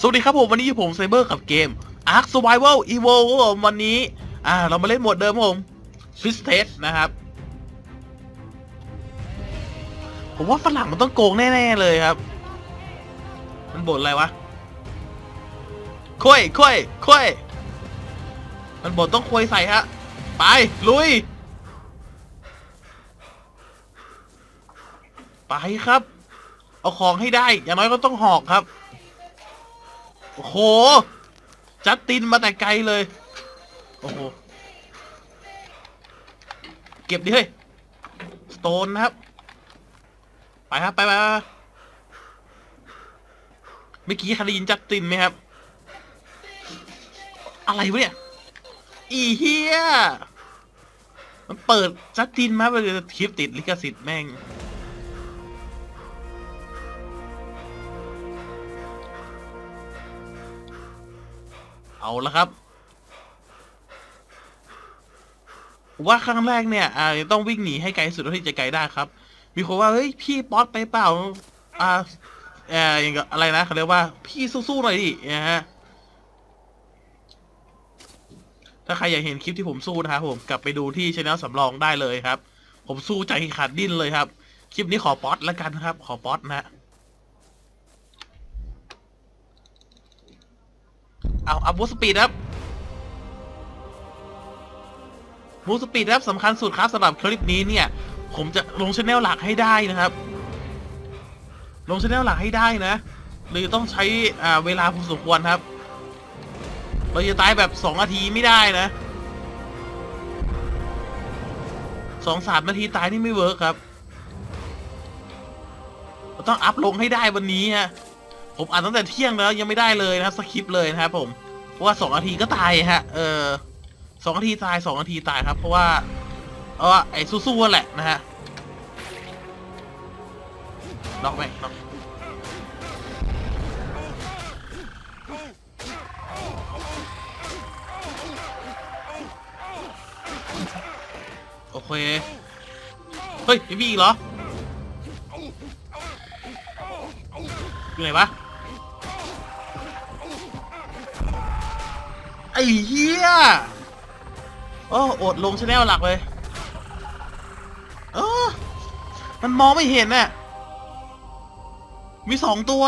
สวัสดีครับผมวันนี้ผมไซเบอร์กับเกม Ark Survival Evo ครับผมวันนี้ อ่า เรามาเล่นโหมดเดิมผม Fish Test นะครับ ผมว่าฝรั่งมันต้องโกงแน่ ๆ เลยครับ มันบ่นอะไรวะคุยคุยคุยมันบ่นต้องคุยใส่ฮะ ไป ลุย ไปครับ เอาของให้ได้ อย่างน้อยก็ต้องหอกครับ โอ้โห จัดตินมาแต่ไกลเลย โอ้โห เก็บดิเฮ้ย สโตนนะครับ ไปครับ ไปไปเมื่อกี้ใครยินจัดตินไหมครับ อะไรวะเนี่ย อีเฮียมันเปิดจัดตินมาไปเลยคลิปติดลิขสิทธิ์แม่ง เอาละครับ ว่าครั้งแรกเนี่ยอ่าต้องวิ่งหนีให้ไกลสุดเท่าที่จะไกลได้ครับ มีคนว่าเฮ้ยพี่ป๊อตไปเปล่าอ่าเอ่ออย่างกับอะไรนะเขาเรียกว่าพี่สู้ๆหน่อยดินะฮะถ้าใครอยากเห็นคลิปที่ผมสู้นะครับผมกลับไปดูที่ช anel สำรองได้เลยครับ ผมสู้ใจขาดดิ้นเลยครับ คลิปนี้ขอป๊อตแล้วกันครับ ขอป๊อตนะฮะ เอาอัพบูสปีดครับมูสปีดครับสำคัญสุดครับสำหรับคลิปนี้เนี่ย ผมจะลงช anel หลักให้ได้นะครับ ลงช anel หลักให้ได้นะหรือต้องใช้อ่าเวลาพอสมควรครับ เราจะตายแบบสองนาทีไม่ได้นะสองสามนาทีตายนี่ไม่เวิร์กครับเราต้องอัพลงให้ได้วันนี้ฮะผมอ่านตั้งแต่เที่ยงแล้วยังไม่ได้เลยนะครับสคริปต์เลยนะครับผม เพราะว่าสองนาทีก็ตายฮะ เออสองนาทีตายสองนาทีตายครับ เพราะว่าเพราะว่าไอ้สู้ๆแหละนะฮะน็อกไหมน็อกโอเค เฮ้ยไม่มีอีกเหรออยู่ไหนวะ ไอ้เหี้ยโอ้อดลงชแนลหลักเลยเออมันมองไม่เห็นน่ะมีสองตัว